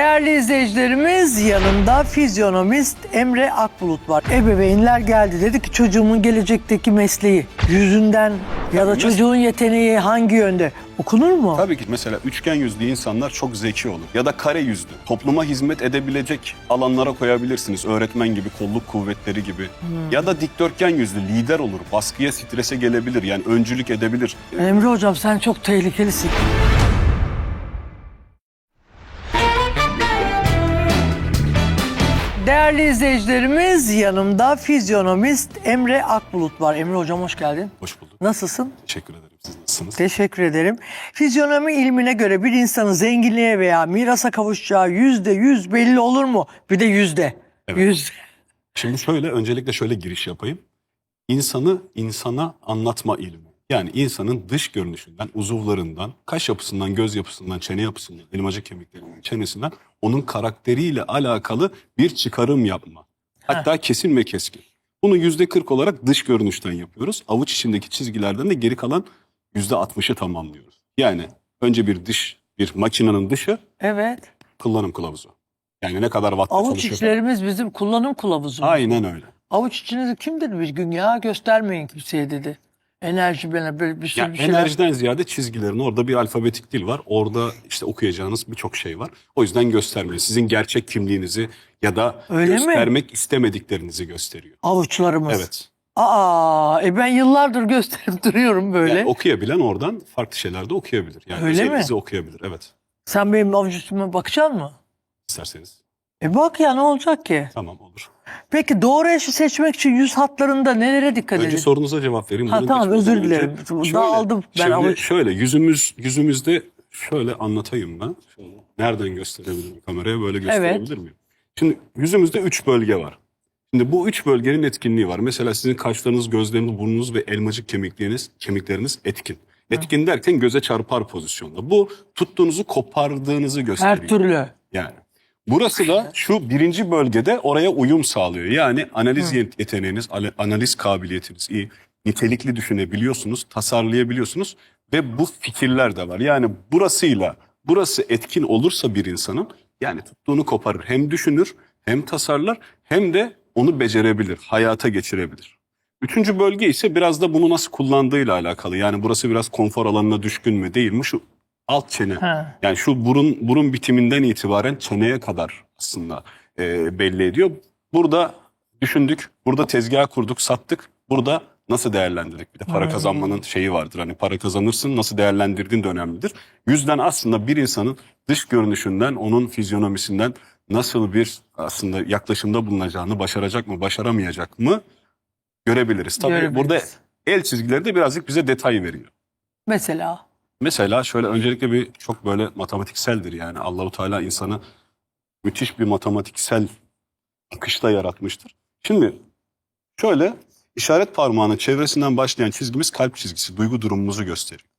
Değerli izleyicilerimiz yanımda fizyonomist Emre Akbulut var. Ebeveynler geldi dedi ki çocuğumun gelecekteki mesleği yüzünden ya da çocuğun yeteneği hangi yönde okunur mu? Tabii ki mesela üçgen yüzlü insanlar çok zeki olur. Ya da kare yüzlü. Topluma hizmet edebilecek alanlara koyabilirsiniz. Öğretmen gibi, kolluk kuvvetleri gibi. Ya da dikdörtgen yüzlü lider olur. Baskıya, strese gelebilir. Yani öncülük edebilir. Emre hocam sen çok tehlikelisin. Değerli izleyicilerimiz yanımda fizyonomist Emre Akbulut var. Emre hocam hoş geldin. Hoş bulduk. Nasılsın? Teşekkür ederim. Siz nasılsınız? Teşekkür ederim. Fizyonomi ilmine göre bir insanın zenginliğe veya mirasa kavuşacağı yüzde yüz belli olur mu? Bir de yüzde. Evet. Yüzde. Şimdi şöyle, öncelikle şöyle giriş yapayım. İnsanı insana anlatma ilmi. Yani insanın dış görünüşünden, uzuvlarından, kaş yapısından, göz yapısından, çene yapısından, elmacık kemiklerinden, çenesinden onun karakteriyle alakalı bir çıkarım yapma. Hatta kesin ve keskin. Bunu yüzde 40 olarak dış görünüşten yapıyoruz. Avuç içindeki çizgilerden de geri kalan yüzde 60'ı tamamlıyoruz. Yani önce bir dış, bir makinenin dışı Evet. kullanım kılavuzu. Yani ne kadar vatta Avuç çalışıyor. içlerimiz bizim kullanım kılavuzu. Aynen öyle. Avuç içinizi kim dedi bir gün ya göstermeyin kimseye dedi. Enerji bana böyle bir sürü Ya bir şeyler. enerjiden ziyade çizgilerin orada bir alfabetik dil var. Orada işte okuyacağınız birçok şey var. O yüzden göstermiyor. Sizin gerçek kimliğinizi ya da Öyle mi? göstermek istemediklerinizi gösteriyor. Avuçlarımız. Evet. Aa, e ben yıllardır gösterip duruyorum böyle. Yani okuyabilen oradan farklı şeyler de okuyabilir. Yani Öyle mi? okuyabilir. Evet. Sen benim içime bakacaksın mı? İsterseniz. E bak ya ne olacak ki? Tamam olur. Peki doğru eşi seçmek için yüz hatlarında nelere dikkat Önce edin? sorunuza cevap vereyim. Ha, tamam, özür önce dilerim. şöyle- Dağıldım ben şimdi avuç- şöyle yüzümüz yüzümüzde şöyle anlatayım ben. Şöyle, nereden gösterebilirim kameraya böyle gösterebilir miyim? Şimdi yüzümüzde üç bölge var. Şimdi bu üç bölgenin etkinliği var. Mesela sizin kaşlarınız, gözleriniz, burnunuz ve elmacık kemikleriniz, kemikleriniz etkin. Etkin derken göze çarpar pozisyonda. Bu tuttuğunuzu kopardığınızı gösteriyor. Her türlü. Yani. Burası da şu birinci bölgede oraya uyum sağlıyor. Yani analiz yet- yeteneğiniz, analiz kabiliyetiniz iyi. Nitelikli düşünebiliyorsunuz, tasarlayabiliyorsunuz ve bu fikirler de var. Yani burasıyla burası etkin olursa bir insanın yani tuttuğunu koparır. Hem düşünür, hem tasarlar, hem de onu becerebilir, hayata geçirebilir. Üçüncü bölge ise biraz da bunu nasıl kullandığıyla alakalı. Yani burası biraz konfor alanına düşkün mü değil mi? Şu alt çene. Ha. Yani şu burun burun bitiminden itibaren çeneye kadar aslında e, belli ediyor. Burada düşündük, burada tezgah kurduk, sattık. Burada nasıl değerlendirdik? Bir de para kazanmanın şeyi vardır. Hani para kazanırsın, nasıl değerlendirdiğin de önemlidir. Yüzden aslında bir insanın dış görünüşünden, onun fizyonomisinden nasıl bir aslında yaklaşımda bulunacağını başaracak mı, başaramayacak mı görebiliriz. Tabii Görebiliriz. burada el çizgileri de birazcık bize detay veriyor. Mesela. Mesela şöyle öncelikle bir çok böyle matematikseldir yani Allahu Teala insanı müthiş bir matematiksel akışla yaratmıştır. Şimdi şöyle işaret parmağının çevresinden başlayan çizgimiz kalp çizgisi, duygu durumumuzu gösteriyor.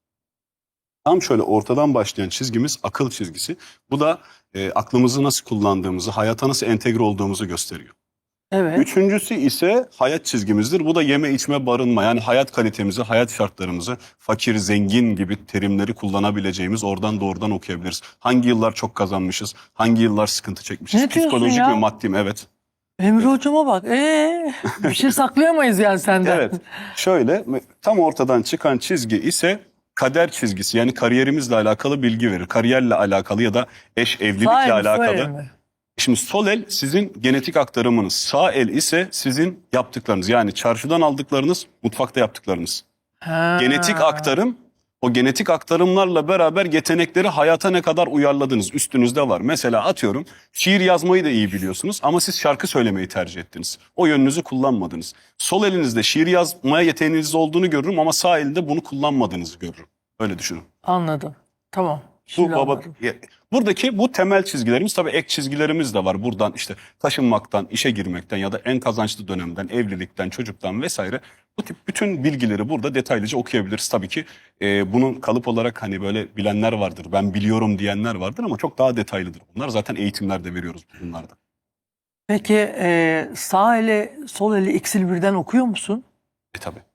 Tam şöyle ortadan başlayan çizgimiz akıl çizgisi. Bu da e, aklımızı nasıl kullandığımızı, hayata nasıl entegre olduğumuzu gösteriyor. Evet. Üçüncüsü ise hayat çizgimizdir. Bu da yeme içme barınma yani hayat kalitemizi, hayat şartlarımızı fakir, zengin gibi terimleri kullanabileceğimiz oradan doğrudan okuyabiliriz. Hangi yıllar çok kazanmışız, hangi yıllar sıkıntı çekmişiz. Ne diyorsun Psikolojik ya? ve maddi mi? Evet. Emre hocama bak. Ee, bir şey saklayamayız yani senden. Evet. Şöyle tam ortadan çıkan çizgi ise kader çizgisi yani kariyerimizle alakalı bilgi verir. Kariyerle alakalı ya da eş evlilikle sol alakalı. mi? Şimdi sol el sizin genetik aktarımınız. Sağ el ise sizin yaptıklarınız. Yani çarşıdan aldıklarınız, mutfakta yaptıklarınız. Ha. Genetik aktarım, o genetik aktarımlarla beraber yetenekleri hayata ne kadar uyarladınız üstünüzde var. Mesela atıyorum şiir yazmayı da iyi biliyorsunuz ama siz şarkı söylemeyi tercih ettiniz. O yönünüzü kullanmadınız. Sol elinizde şiir yazmaya yeteneğiniz olduğunu görürüm ama sağ elinde bunu kullanmadığınızı görürüm. Öyle düşünün. Anladım. Tamam. Bu baba buradaki bu temel çizgilerimiz tabii ek çizgilerimiz de var. Buradan işte taşınmaktan, işe girmekten ya da en kazançlı dönemden, evlilikten, çocuktan vesaire bu tip bütün bilgileri burada detaylıca okuyabiliriz. Tabii ki e, bunun kalıp olarak hani böyle bilenler vardır, ben biliyorum diyenler vardır ama çok daha detaylıdır. Bunlar zaten eğitimlerde veriyoruz bunlarda. Peki e, sağ eli sol eli ikisini birden okuyor musun? E tabii.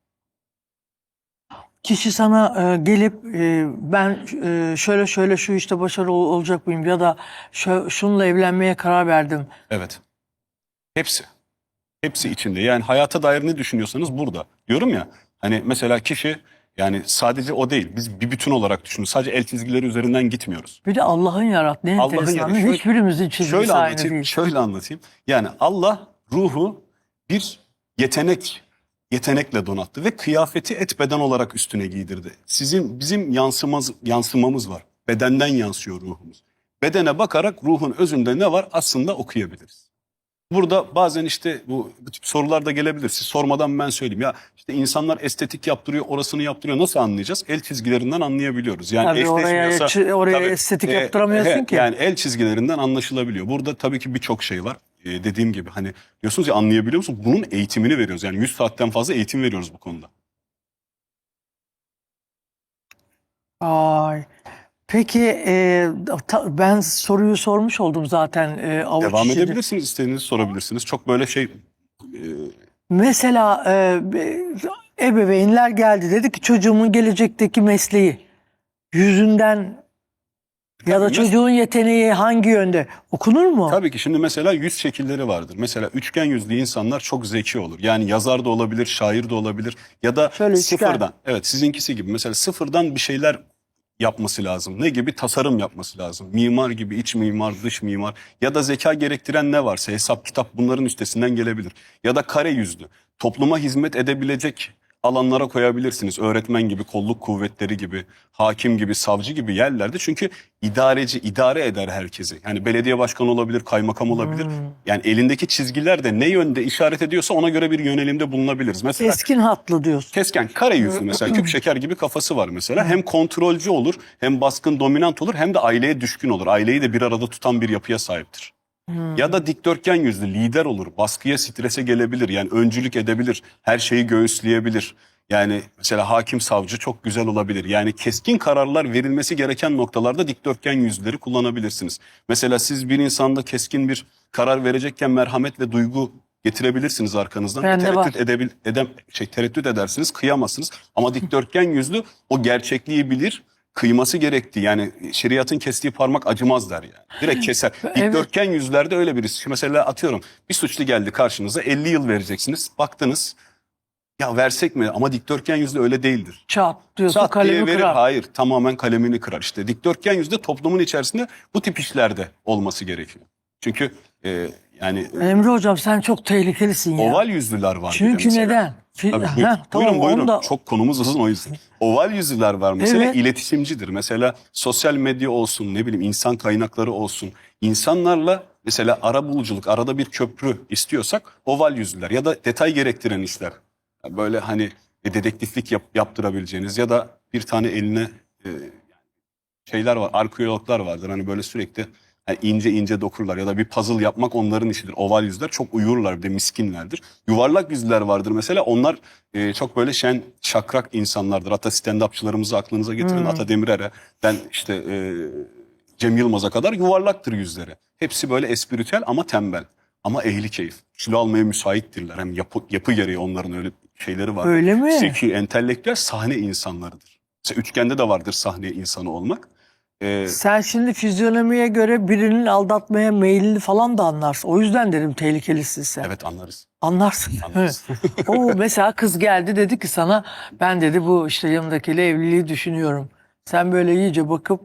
Kişi sana e, gelip e, ben e, şöyle şöyle şu işte başarılı ol- olacak mıyım ya da şu, şununla evlenmeye karar verdim. Evet. Hepsi. Hepsi içinde. Yani hayata dair ne düşünüyorsanız burada. Diyorum ya hani mesela kişi yani sadece o değil. Biz bir bütün olarak düşünüyoruz. Sadece el çizgileri üzerinden gitmiyoruz. Bir de Allah'ın yarattığı ne Allah'ın enteresan. yarattığı- Hiçbirimizin çizgisi Şöyle aynı anlatayım. değil. Şöyle anlatayım. Yani Allah ruhu bir yetenek yetenekle donattı ve kıyafeti et beden olarak üstüne giydirdi. Sizin bizim yansımaz yansımamız var. Bedenden yansıyor ruhumuz. Bedene bakarak ruhun özünde ne var aslında okuyabiliriz. Burada bazen işte bu, bu tip sorular da gelebilir. Siz sormadan ben söyleyeyim. Ya işte insanlar estetik yaptırıyor, orasını yaptırıyor. Nasıl anlayacağız? El çizgilerinden anlayabiliyoruz. Yani Tabii oraya, oraya Tabii. estetik E, yaptıramıyorsun he, ki. Yani el çizgilerinden anlaşılabiliyor. Burada tabii ki birçok şey var. E, dediğim gibi hani diyorsunuz ya anlayabiliyor musun? Bunun eğitimini veriyoruz. Yani 100 saatten fazla eğitim veriyoruz bu konuda. Ay. Peki e, ta- ben soruyu sormuş oldum zaten. E, avuç Devam içinde. edebilirsiniz, istediğinizi sorabilirsiniz. Çok böyle şey e, Mesela e, ebeveynler geldi dedi ki çocuğumun gelecekteki mesleği yüzünden ya da çocuğun yeteneği hangi yönde okunur mu? Tabii ki şimdi mesela yüz şekilleri vardır. Mesela üçgen yüzlü insanlar çok zeki olur. Yani yazar da olabilir, şair de olabilir ya da Şöyle üçgen. sıfırdan. Evet sizinkisi gibi mesela sıfırdan bir şeyler yapması lazım. Ne gibi? Tasarım yapması lazım. Mimar gibi iç mimar, dış mimar ya da zeka gerektiren ne varsa hesap, kitap bunların üstesinden gelebilir. Ya da kare yüzlü. Topluma hizmet edebilecek alanlara koyabilirsiniz. Öğretmen gibi, kolluk kuvvetleri gibi, hakim gibi, savcı gibi yerlerde. Çünkü idareci, idare eder herkesi. Yani belediye başkanı olabilir, kaymakam olabilir. Hmm. Yani elindeki çizgiler de ne yönde işaret ediyorsa ona göre bir yönelimde bulunabiliriz. Mesela Keskin hatlı diyorsun. Kesken kare yüzlü mesela küp şeker gibi kafası var mesela. Hem kontrolcü olur hem baskın dominant olur hem de aileye düşkün olur. Aileyi de bir arada tutan bir yapıya sahiptir. Ya da dikdörtgen yüzlü lider olur. Baskıya strese gelebilir yani öncülük edebilir. Her şeyi göğüsleyebilir. Yani mesela hakim savcı çok güzel olabilir. Yani keskin kararlar verilmesi gereken noktalarda dikdörtgen yüzleri kullanabilirsiniz. Mesela siz bir insanda keskin bir karar verecekken merhamet ve duygu getirebilirsiniz arkanızdan. Bende tereddüt edebil, edem, şey, tereddüt edersiniz, kıyamazsınız. Ama dikdörtgen yüzlü o gerçekliği bilir, kıyması gerektiği yani şeriatın kestiği parmak acımaz der yani. Direkt keser. Dikdörtgen yüzlerde öyle. Şimdi Mesela atıyorum bir suçlu geldi karşınıza 50 yıl vereceksiniz. Baktınız ya versek mi ama dikdörtgen yüzlü öyle değildir. Çat diyorsun Sat diye kalemi verir. kırar. Hayır tamamen kalemini kırar. İşte dikdörtgen yüzde toplumun içerisinde bu tip işlerde olması gerekiyor. Çünkü e, yani Emre hocam sen çok tehlikelisin ya. oval yüzlüler var. bir de Çünkü mesela. neden? Fi- Tabii, Heh, buyurun, tamam, buyurun, buyurun. onu da- Çok konumuz uzun o yüzden. Oval yüzlüler var mesela Evet. iletişimcidir. Mesela sosyal medya olsun ne bileyim insan kaynakları olsun. İnsanlarla mesela ara buluculuk arada bir köprü istiyorsak oval yüzlüler ya da detay gerektiren işler. Böyle hani e, dedektiflik yap- yaptırabileceğiniz ya da bir tane eline e, şeyler var arkeologlar vardır hani böyle sürekli yani ince ince dokurlar ya da bir puzzle yapmak onların işidir. Oval yüzler çok uyurlar bir de miskinlerdir. Yuvarlak yüzler vardır mesela onlar e, çok böyle şen şakrak insanlardır. Hatta stand-upçılarımızı aklınıza getirin. Ata Demirer'e ben işte e, Cem Yılmaz'a kadar yuvarlaktır yüzleri. Hepsi böyle espritüel ama tembel. Ama ehli keyif. Kilo almaya müsaittirler. Hem yapı, yapı gereği onların öyle şeyleri var. Öyle mi? Zeki, entelektüel sahne insanlarıdır. Mesela üçgende de vardır sahne insanı olmak. Ee, Sen şimdi fizyonomiye göre birinin aldatmaya meyilli falan da anlarsın. O yüzden dedim tehlikelisin sen. evet anlarız. Anlarsın. Anlarız. o mesela kız geldi dedi ki sana ben dedi bu işte yanındakiyle evliliği düşünüyorum. Sen böyle iyice bakıp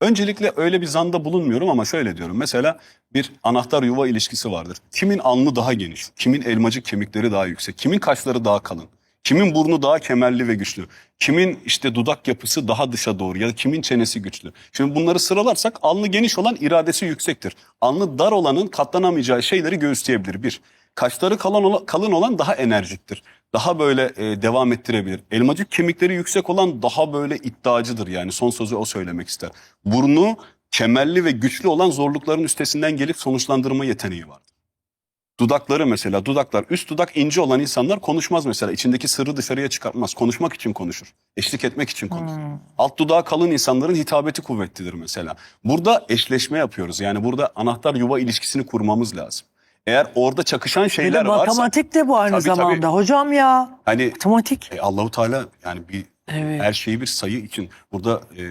Öncelikle öyle bir zanda bulunmuyorum ama şöyle diyorum. Mesela bir anahtar yuva ilişkisi vardır. Kimin alnı daha geniş, kimin elmacık kemikleri daha yüksek, kimin kaşları daha kalın, kimin burnu daha kemerli ve güçlü, kimin işte dudak yapısı daha dışa doğru ya da kimin çenesi güçlü. Şimdi bunları sıralarsak alnı geniş olan iradesi yüksektir. Alnı dar olanın katlanamayacağı şeyleri göğüsleyebilir bir. Kaşları kalın olan, kalın olan daha enerjiktir. Daha böyle e, devam ettirebilir. Elmacık kemikleri yüksek olan daha böyle iddiacıdır yani son sözü o söylemek ister. Burnu kemerli ve güçlü olan zorlukların üstesinden gelip sonuçlandırma yeteneği vardır. Dudakları mesela dudaklar üst dudak ince olan insanlar konuşmaz mesela içindeki sırrı dışarıya çıkartmaz konuşmak için konuşur eşlik etmek için konuşur. Alt dudağı kalın insanların hitabeti kuvvetlidir mesela. Burada eşleşme yapıyoruz yani burada anahtar yuva ilişkisini kurmamız lazım. Eğer orada çakışan şeyler varsa matematik de bu aynı Tabii, tabii. zamanda. Hocam ya hani matematik. e, Allahu Teala yani bir Evet. Her şeyi bir sayı için. Burada e,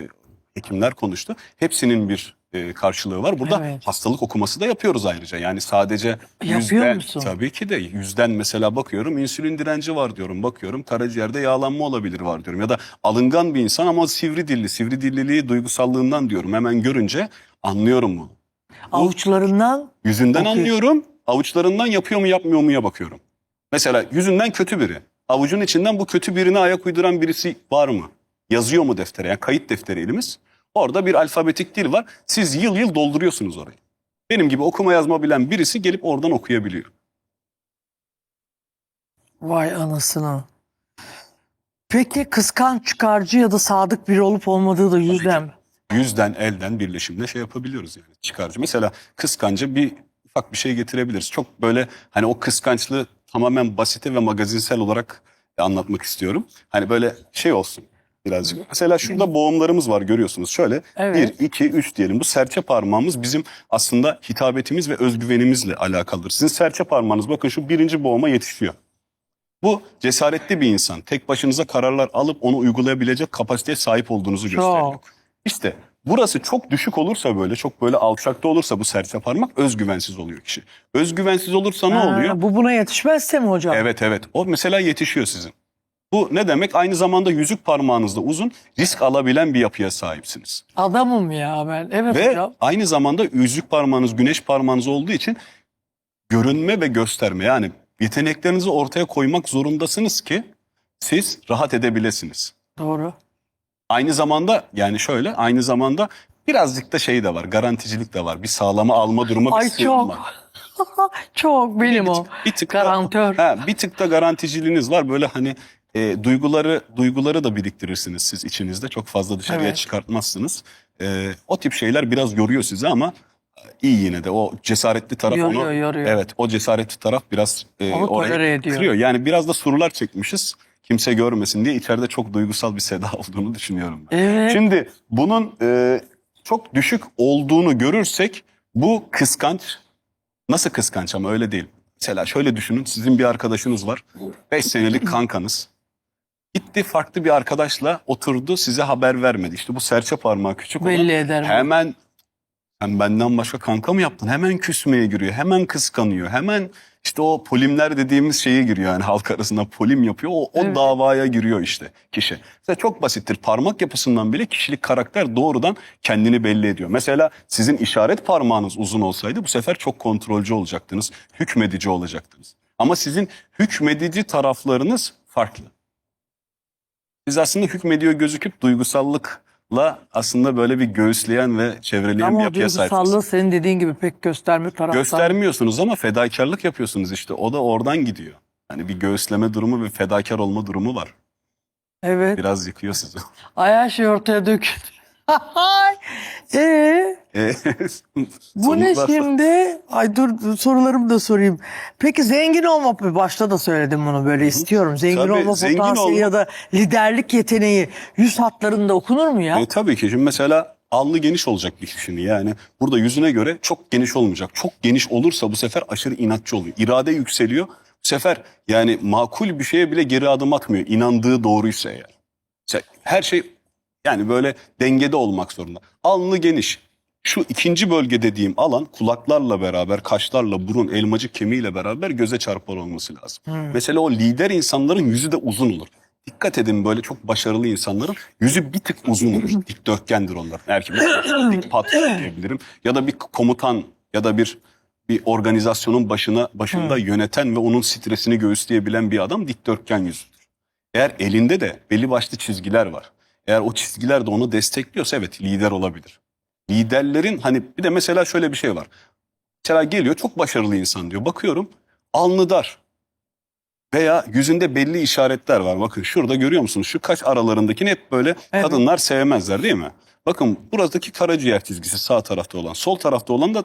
hekimler konuştu. Hepsinin bir e, karşılığı var. Burada Evet. hastalık okuması da yapıyoruz ayrıca. Yani sadece Yapıyor yüzden, musun? tabii ki de yüzden mesela bakıyorum insülin direnci var diyorum. Bakıyorum karaciğerde yağlanma olabilir var diyorum. Ya da alıngan bir insan ama sivri dilli. Sivri dilliliği duygusallığından diyorum. Hemen görünce anlıyorum bunu. Avuçlarından Yüzünden Okuyor. anlıyorum. Avuçlarından yapıyor mu yapmıyor muya bakıyorum. Mesela yüzünden kötü biri. Avucun içinden bu kötü birine ayak uyduran birisi var mı? Yazıyor mu deftere? Yani kayıt defteri elimiz. Orada bir alfabetik dil var. Siz yıl yıl dolduruyorsunuz orayı. Benim gibi okuma yazma bilen birisi gelip oradan okuyabiliyor. vay anasını. Peki kıskanç çıkarcı ya da sadık biri olup olmadığı da yüzden mi? Yüzden elden birleşimle şey yapabiliyoruz yani çıkarcı. Mesela kıskancı bir ufak bir şey getirebiliriz. Çok böyle hani o kıskançlığı tamamen basite ve magazinsel olarak anlatmak istiyorum. Hani böyle şey olsun birazcık. Mesela şurada boğumlarımız var görüyorsunuz. Şöyle Evet. bir, iki, üç diyelim. Bu serçe parmağımız bizim aslında hitabetimiz ve özgüvenimizle alakalıdır. Sizin serçe parmağınız bakın şu birinci boğuma yetişiyor. Bu cesaretli bir insan. Tek başınıza kararlar alıp onu uygulayabilecek kapasiteye sahip olduğunuzu gösteriyor. Çok. İşte burası çok düşük olursa böyle çok böyle alçakta olursa bu serçe parmak özgüvensiz oluyor kişi. Özgüvensiz olursa ne Ha, oluyor? Bu buna yetişmezse mi hocam? Evet evet o mesela yetişiyor sizin. Bu ne demek? Aynı zamanda yüzük parmağınızda uzun risk alabilen bir yapıya sahipsiniz. Adamım ya ben. Evet Ve hocam. aynı zamanda yüzük parmağınız güneş parmağınız olduğu için görünme ve gösterme yani yeteneklerinizi ortaya koymak zorundasınız ki siz rahat edebilesiniz. Doğru. Aynı zamanda yani şöyle aynı zamanda birazcık da şey de var garanticilik de var. Bir sağlama alma durumu bir Ay sığınma. çok. çok benim o. Bir tık da- Garantör. Ha, bir tık da garanticiliğiniz var. Böyle hani e, duyguları duyguları da biriktirirsiniz siz içinizde. Çok fazla dışarıya Evet. çıkartmazsınız. E, o tip şeyler biraz yoruyor sizi ama iyi yine de o cesaretli taraf Yoruyor, onu yoruyor. evet o cesaretli taraf biraz e, Onu orayı ediyor. kırıyor. Yani biraz da sorular çekmişiz. Kimse görmesin diye içeride çok duygusal bir seda olduğunu düşünüyorum ben. Evet. Şimdi bunun e, çok düşük olduğunu görürsek bu kıskanç. Nasıl kıskanç ama öyle değil. Mesela şöyle düşünün sizin bir arkadaşınız var. 5 senelik kankanız. Gitti farklı bir arkadaşla oturdu size haber vermedi. İşte bu serçe parmağı küçük olan Belli eder. hemen sen benden başka kanka mı yaptın? Hemen küsmeye giriyor. Hemen kıskanıyor. Hemen işte o polimler dediğimiz şeye giriyor. Yani halk arasında polim yapıyor. O, o Evet. davaya giriyor işte kişi. Mesela çok basittir. Parmak yapısından bile kişilik karakter doğrudan kendini belli ediyor. Mesela sizin işaret parmağınız uzun olsaydı bu sefer çok kontrolcü olacaktınız. Hükmedici olacaktınız. Ama sizin hükmedici taraflarınız farklı. Biz aslında hükmediyor gözüküp duygusallıkla aslında böyle bir göğüsleyen ve çevreleyen bir Ama o yapıya sahibiz. duygusallığı senin dediğin gibi pek gösterme taraftan. Göstermiyorsunuz ama fedakarlık yapıyorsunuz işte. O da oradan gidiyor. Hani bir göğüsleme durumu ve fedakar olma durumu var. Evet. Biraz yıkıyor sizi. Ay her şey ortaya dök. Ee, E, bu ne sonuçlar- şimdi? Ay dur sorularımı da sorayım. Peki zengin olma başta da söyledim bunu böyle istiyorum. Zengin Tabii, olma zengin potansiyeli olma- ya da liderlik yeteneği yüz hatlarında okunur mu ya? E, tabii ki. Şimdi mesela alnı geniş olacak bir kişinin yani. Burada yüzüne göre çok geniş olmayacak. Çok geniş olursa bu sefer aşırı inatçı oluyor. İrade yükseliyor. Bu sefer yani makul bir şeye bile geri adım atmıyor. İnandığı doğruysa eğer. Mesela her şey yani böyle dengede olmak zorunda. Alnı geniş. Şu ikinci bölge dediğim alan kulaklarla beraber, kaşlarla, burun, elmacık kemiğiyle beraber göze çarpar olması lazım. Mesela o lider insanların yüzü de uzun olur. Dikkat edin böyle çok başarılı insanların yüzü bir tık uzun olur. Dikdörtgendir onlar. Erkek dik pat diyebilirim. Ya da bir komutan ya da bir bir organizasyonun başına başında yöneten ve onun stresini göğüsleyebilen bir adam dikdörtgen yüzüdür. Eğer elinde de belli başlı çizgiler var. Eğer o çizgiler de onu destekliyorsa evet lider olabilir. Liderlerin hani bir de mesela şöyle bir şey var. Mesela geliyor çok başarılı insan diyor. Bakıyorum alnı dar. Veya yüzünde belli işaretler var. Bakın şurada görüyor musunuz? Şu kaş aralarındakini hep böyle Evet. kadınlar sevmezler değil mi? Bakın buradaki karaciğer çizgisi sağ tarafta olan. Sol tarafta olan da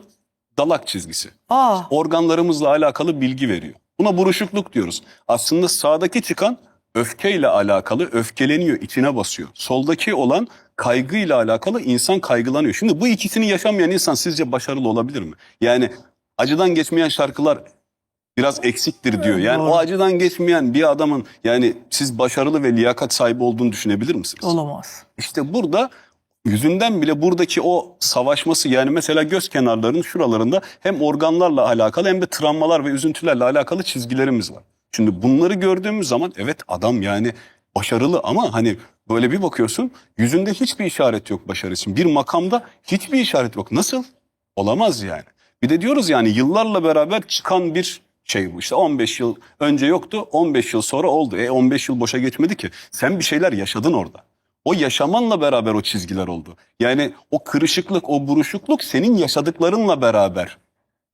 dalak çizgisi Aa, organlarımızla alakalı bilgi veriyor. Buna buruşukluk diyoruz. Aslında sağdaki çıkan öfkeyle alakalı öfkeleniyor, içine basıyor. Soldaki olan kaygıyla alakalı insan kaygılanıyor. Şimdi bu ikisini yaşamayan insan sizce başarılı olabilir mi? Yani acıdan geçmeyen şarkılar biraz eksiktir diyor. Yani Doğru. o acıdan geçmeyen bir adamın yani siz başarılı ve liyakat sahibi olduğunu düşünebilir misiniz? Olamaz. İşte burada yüzünden bile buradaki o savaşması yani mesela göz kenarlarının şuralarında hem organlarla alakalı hem de travmalar ve üzüntülerle alakalı çizgilerimiz var. Şimdi bunları gördüğümüz zaman evet adam yani başarılı ama hani böyle bir bakıyorsun yüzünde hiçbir işaret yok başarı için. Bir makamda hiçbir işaret yok. Nasıl? Olamaz yani. Bir de diyoruz yani yıllarla beraber çıkan bir şey bu. İşte 15 yıl önce yoktu 15 yıl sonra oldu. E 15 yıl boşa geçmedi ki. Sen bir şeyler yaşadın orada. O yaşamanla beraber o çizgiler oldu. Yani o kırışıklık, o buruşukluk senin yaşadıklarınla beraber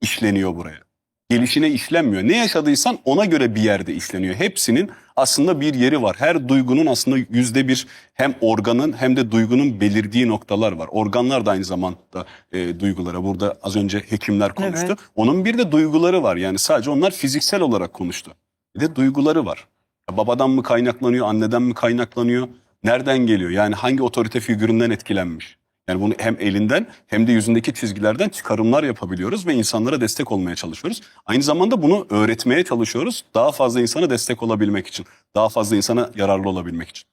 işleniyor buraya. Gelişine işlenmiyor. Ne yaşadıysan ona göre bir yerde işleniyor. Hepsinin aslında bir yeri var. Her duygunun aslında yüzde bir hem organın hem de duygunun belirdiği noktalar var. Organlar da aynı zamanda e, duygulara. Burada az önce hekimler konuştu. Evet. Onun bir de duyguları var. Yani sadece onlar fiziksel olarak konuştu. Bir de duyguları var. Ya babadan mı kaynaklanıyor, anneden mi kaynaklanıyor? Nereden geliyor? Yani hangi otorite figüründen etkilenmiş? Yani bunu hem elinden hem de yüzündeki çizgilerden çıkarımlar yapabiliyoruz ve insanlara destek olmaya çalışıyoruz. Aynı zamanda bunu öğretmeye çalışıyoruz. Daha fazla insana destek olabilmek için. Daha fazla insana yararlı olabilmek için.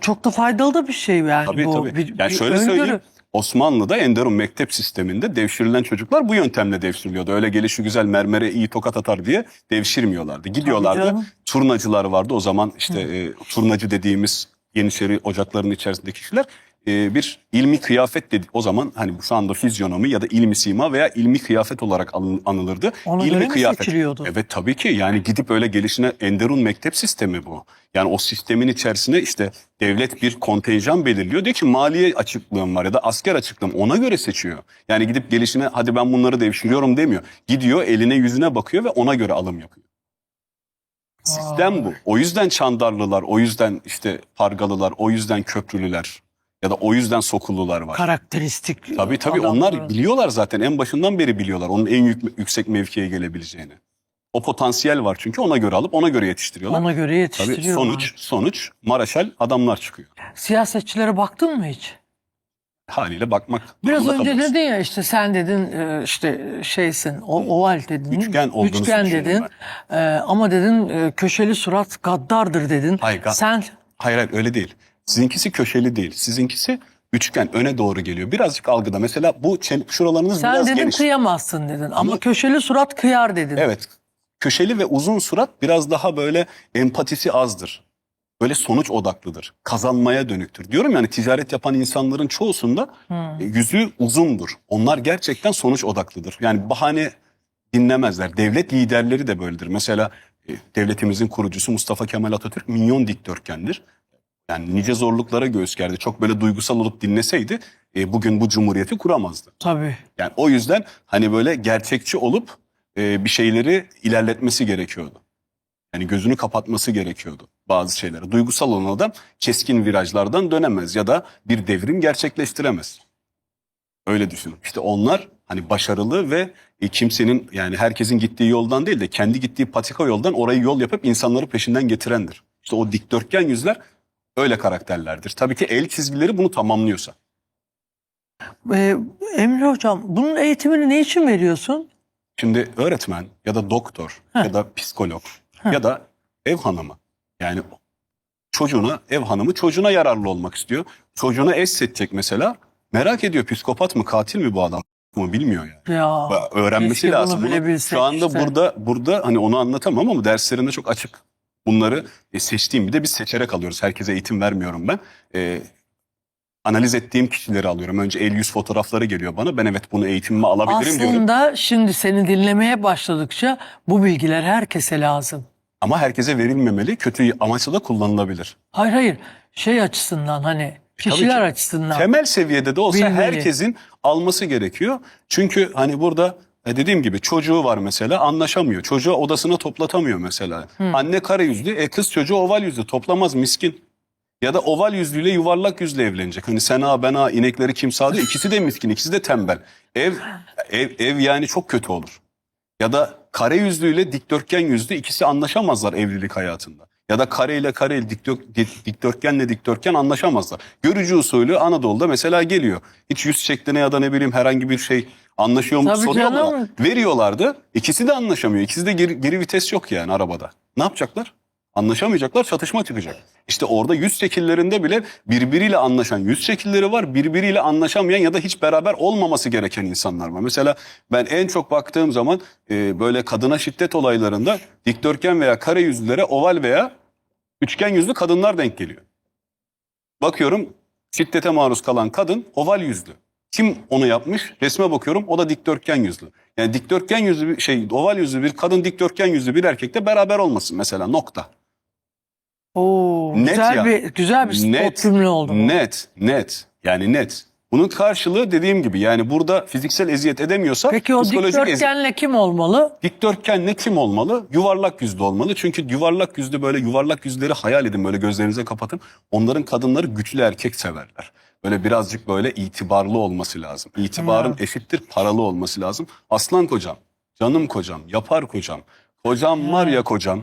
Çok da faydalı da bir şey yani Tabii bu. tabii. Bir- yani bir şöyle öngörü. söyleyeyim. Osmanlı'da Enderun mektep sisteminde devşirilen çocuklar bu yöntemle devşiriliyordu. Öyle gelişi güzel mermere iyi tokat atar diye devşirmiyorlardı. Gidiyorlardı. Turnacılar vardı. O zaman işte e, turnacı dediğimiz Yeniçeri ocaklarının içerisindeki kişiler e, bir ilmi kıyafet dedi. O zaman hani bu şu anda fizyonomi ya da ilmi sima veya ilmi kıyafet olarak anı- anılırdı. Ona ilmi göre mi seçiliyordu? Evet tabii ki yani gidip öyle gelişine Enderun mektep sistemi bu. Yani o sistemin içerisine işte devlet bir kontenjan belirliyor. Diyor ki maliye açıklığım var ya da asker açıklığım ona göre seçiyor. Yani gidip gelişine hadi ben bunları devşiriyorum demiyor. Gidiyor eline yüzüne bakıyor ve ona göre alım yapıyor. Sistem bu. O yüzden Çandarlılar, o yüzden işte Pargalılar, o yüzden Köprülüler ya da o yüzden Sokullular var. Karakteristik. Tabii tabii adamlar. onlar biliyorlar zaten en başından beri biliyorlar onun en yük- yüksek mevkiye gelebileceğini. O potansiyel var çünkü ona göre alıp ona göre yetiştiriyorlar. Ona göre Tabii yetiştiriyor. sonuç sonuç Maraşal adamlar çıkıyor. Siyasetçilere baktın mı hiç? Haliyle bakmak. Biraz önce kalırız. dedin ya işte sen dedin e, işte şeysin o, oval dedin. Üçgen olduğunuzu Üçgen dedin. E, ama dedin e, köşeli surat gaddardır dedin. Hayır, ga- Sen Hayır hayır öyle değil. Sizinkisi köşeli değil. Sizinkisi üçgen öne doğru geliyor. Birazcık algıda. Mesela bu çen- şuralarınız sen biraz dedin geniş. kıyamazsın dedin. Ama, Ama- köşeli surat kıyar dedin. Evet. Köşeli ve uzun surat biraz daha böyle empatisi azdır. Böyle sonuç odaklıdır. Kazanmaya dönüktür. Diyorum yani ticaret yapan insanların çoğusunda e, yüzü uzundur. Onlar gerçekten sonuç odaklıdır. Yani bahane dinlemezler. Devlet liderleri de böyledir. Mesela e, devletimizin kurucusu Mustafa Kemal Atatürk minyon dikdörtgendir. Yani nice zorluklara göğüs gerdi. Çok böyle duygusal olup dinleseydi e, bugün bu cumhuriyeti kuramazdı. Tabii. Yani o yüzden hani böyle gerçekçi olup e, bir şeyleri ilerletmesi gerekiyordu. Yani gözünü kapatması gerekiyordu bazı şeylere. Duygusal olan adam keskin virajlardan dönemez ya da bir devrim gerçekleştiremez. Öyle düşünün. İşte onlar hani başarılı ve e, kimsenin yani herkesin gittiği yoldan değil de kendi gittiği patika yoldan orayı yol yapıp insanları peşinden getirendir. İşte o dikdörtgen yüzler öyle karakterlerdir. Tabii ki el çizgileri bunu tamamlıyorsa. E, Emre Hocam bunun eğitimini ne için veriyorsun? Şimdi öğretmen ya da doktor Heh. ya da psikolog Heh. ya da ev hanımı yani çocuğuna ev hanımı çocuğuna yararlı olmak istiyor. Çocuğuna eş seçecek mesela merak ediyor psikopat mı katil mi bu adam mı bilmiyor yani. Ya Öğrenmesi lazım. Bunu Şu anda işte. burada burada hani onu anlatamam ama derslerinde çok açık. Bunları e, seçtiğim bir de biz seçerek alıyoruz. Herkese eğitim vermiyorum ben. E, analiz ettiğim kişileri alıyorum. Önce el yüz fotoğrafları geliyor bana. Ben evet bunu eğitimime alabilirim diyorum. Aslında şimdi seni dinlemeye başladıkça bu bilgiler herkese lazım. Ama herkese verilmemeli. Kötü amaçla da kullanılabilir. Hayır hayır şey açısından hani kişiler ki. açısından. Temel seviyede de olsa Bilmeli. herkesin alması gerekiyor. Çünkü hani burada e, dediğim gibi çocuğu var mesela anlaşamıyor. Çocuğu odasına toplatamıyor mesela. Anne kare yüzlü, e kız çocuğu oval yüzlü toplamaz miskin. Ya da oval yüzlüyle yuvarlak yüzlü evlenecek. Hani sen ha ben ha inekleri kim sağlıyor? İkisi de miskin, ikisi de tembel. Ev ev ev yani çok kötü olur. Ya da kare yüzlüyle dikdörtgen yüzlü ikisi anlaşamazlar evlilik hayatında. Ya da kare ile kare, dikdör- dik- dikdörtgenle dikdörtgen anlaşamazlar. Görücü usulü Anadolu'da mesela geliyor. Hiç yüz şekline ya da ne bileyim herhangi bir şey anlaşıyor mu Tabii soruyorlar. canım. Veriyorlardı. İkisi de anlaşamıyor. İkisi de geri, geri vites yok yani arabada. Ne yapacaklar? Anlaşamayacaklar, çatışma çıkacak. İşte orada yüz şekillerinde bile birbiriyle anlaşan yüz şekilleri var. Birbiriyle anlaşamayan ya da hiç beraber olmaması gereken insanlar var. Mesela ben en çok baktığım zaman e, böyle kadına şiddet olaylarında dikdörtgen veya kare yüzlülere oval veya üçgen yüzlü kadınlar denk geliyor. Bakıyorum şiddete maruz kalan kadın oval yüzlü. Kim onu yapmış? Resme bakıyorum o da dikdörtgen yüzlü. Yani dikdörtgen yüzlü bir şey oval yüzlü bir kadın dikdörtgen yüzlü bir erkekle beraber olmasın mesela nokta. Oo, Net güzel ya. bir güzel bir spot Net. cümle oldu. bu. Net, net. Yani net. Bunun karşılığı dediğim gibi yani burada fiziksel eziyet edemiyorsak Peki o dikdörtgenle kim olmalı? Dikdörtgen ne kim olmalı? Yuvarlak yüzlü olmalı. Çünkü yuvarlak yüzlü böyle yuvarlak yüzleri hayal edin böyle gözlerinize kapatın. Onların kadınları güçlü erkek severler. Böyle birazcık böyle itibarlı olması lazım. İtibarın eşittir paralı olması lazım. Aslan kocam, canım kocam, yapar kocam. Kocam var ya kocam.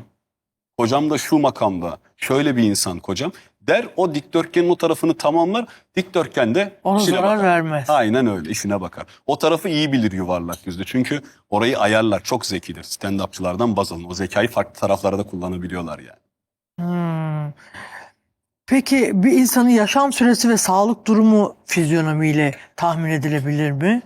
Kocam da şu makamda. Şöyle bir insan kocam. Der o dikdörtgenin o tarafını tamamlar. Dikdörtgen de Ona işine zarar bakar. vermez. Aynen öyle işine bakar. O tarafı iyi bilir yuvarlak yüzlü. Çünkü orayı ayarlar. Çok zekidir. Stand-upçılardan baz alın. O zekayı farklı taraflara da kullanabiliyorlar yani. Hmm. Peki bir insanın yaşam süresi ve sağlık durumu fizyonomiyle tahmin edilebilir mi?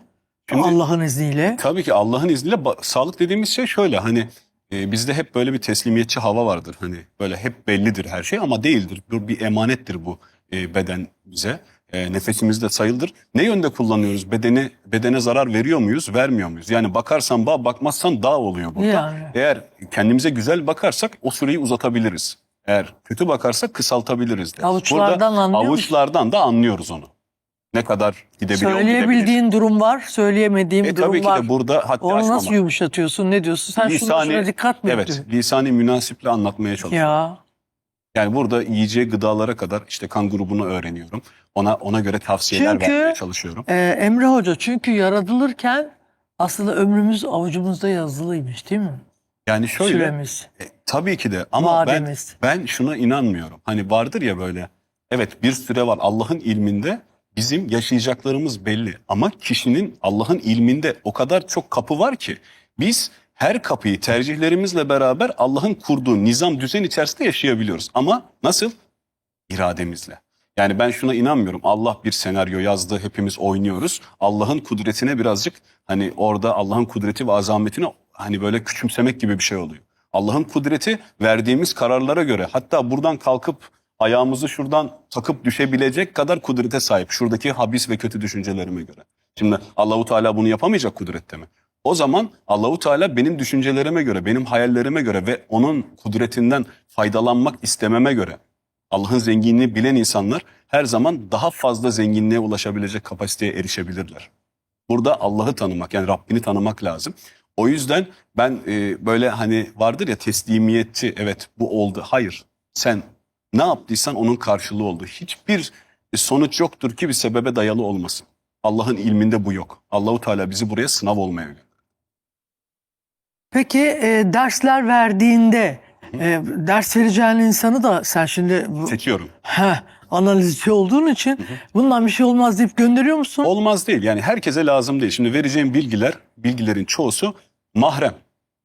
Allah'ın izniyle. Tabii ki Allah'ın izniyle sağlık dediğimiz şey şöyle hani e, bizde hep böyle bir teslimiyetçi hava vardır. Hani böyle hep bellidir her şey ama değildir. Bir, bir emanettir bu e, beden bize. E, nefesimiz de sayıldır. Ne yönde kullanıyoruz? Bedeni bedene zarar veriyor muyuz, vermiyor muyuz? Yani bakarsan bağ, bakmazsan dağ oluyor burada. Yani. Eğer kendimize güzel bakarsak o süreyi uzatabiliriz. Eğer kötü bakarsak kısaltabiliriz de. Avuçlardan Burada anlıyor musun? Avuçlardan da anlıyoruz onu. Ne kadar gidebiliyor, gidebilir. Söyleyebildiğin durum var, söyleyemediğim E durum tabii ki var. de burada haddi Onu nasıl yumuşatıyorsun? Ne diyorsun? Sen şuna, şuna dikkat mi evet, ediyorsun? lisani münasiple anlatmaya çalışıyorum. Ya. Yani burada yiyeceği gıdalara kadar işte kan grubunu öğreniyorum. Ona ona göre tavsiyeler Çünkü- vermeye çalışıyorum. Ee, Emre Hoca çünkü yaratılırken aslında ömrümüz avucumuzda yazılıymış değil mi? Yani şöyle Süremiz, e, tabii ki de ama ben ben şuna inanmıyorum. Hani vardır ya böyle evet bir süre var Allah'ın ilminde bizim yaşayacaklarımız belli ama kişinin Allah'ın ilminde o kadar çok kapı var ki biz her kapıyı tercihlerimizle beraber Allah'ın kurduğu nizam düzen içerisinde yaşayabiliyoruz. Ama nasıl? İrademizle. Yani ben şuna inanmıyorum. Allah bir senaryo yazdı, hepimiz oynuyoruz. Allah'ın kudretine birazcık hani orada Allah'ın kudreti ve azametine hani böyle küçümsemek gibi bir şey oluyor. Allah'ın kudreti verdiğimiz kararlara göre hatta buradan kalkıp ayağımızı şuradan takıp düşebilecek kadar kudrete sahip. Şuradaki habis ve kötü düşüncelerime göre. Şimdi Allahu Teala bunu yapamayacak kudrette mi? O zaman Allahu Teala benim düşüncelerime göre, benim hayallerime göre ve onun kudretinden faydalanmak istememe göre Allah'ın zenginliğini bilen insanlar her zaman daha fazla zenginliğe ulaşabilecek kapasiteye erişebilirler. Burada Allah'ı tanımak yani Rabbini tanımak lazım. O yüzden ben e, böyle hani vardır ya teslimiyetçi evet bu oldu. Hayır sen ne yaptıysan onun karşılığı oldu. Hiçbir sonuç yoktur ki bir sebebe dayalı olmasın. Allah'ın ilminde bu yok. Allahu Teala bizi buraya sınav olmaya gönderdi. Peki e, dersler verdiğinde e, ders vereceğin insanı da sen şimdi bu- Seçiyorum. heh, analizci olduğun için bundan bir şey olmaz deyip gönderiyor musun? Olmaz değil. Yani herkese lazım değil. Şimdi vereceğim bilgiler, bilgilerin çoğusu mahrem.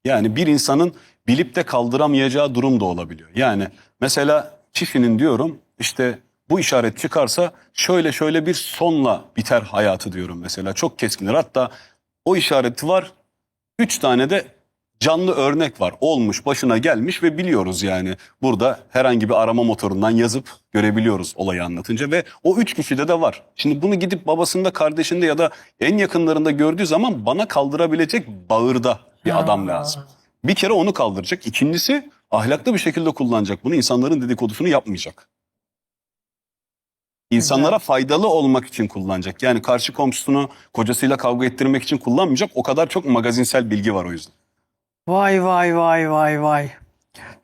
Yani bir insanın bilip de kaldıramayacağı durum da olabiliyor. Yani mesela kişinin diyorum işte bu işaret çıkarsa şöyle şöyle bir sonla biter hayatı diyorum mesela. Çok keskindir. Hatta o işareti var. Üç tane de canlı örnek var. Olmuş, başına gelmiş ve biliyoruz yani. Burada herhangi bir arama motorundan yazıp görebiliyoruz olayı anlatınca ve o üç kişide de var. Şimdi bunu gidip babasında, kardeşinde ya da en yakınlarında gördüğü zaman bana kaldırabilecek bağırda bir adam lazım. Bir kere onu kaldıracak. İkincisi ahlaklı bir şekilde kullanacak. Bunu insanların dedikodusunu yapmayacak. İnsanlara faydalı olmak için kullanacak. Yani karşı komşusunu kocasıyla kavga ettirmek için kullanmayacak. O kadar çok magazinsel bilgi var o yüzden. Vay vay vay vay vay.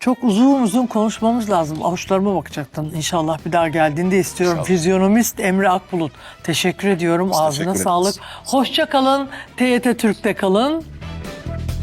Çok uzun uzun konuşmamız lazım. Avuçlarıma bakacaktın. İnşallah bir daha geldiğinde istiyorum. İnşallah. Fizyonomist Emre Akbulut. Teşekkür ediyorum. Biz Ağzına teşekkür ederiz. sağlık. Hoşça kalın. TYT Türk'te kalın.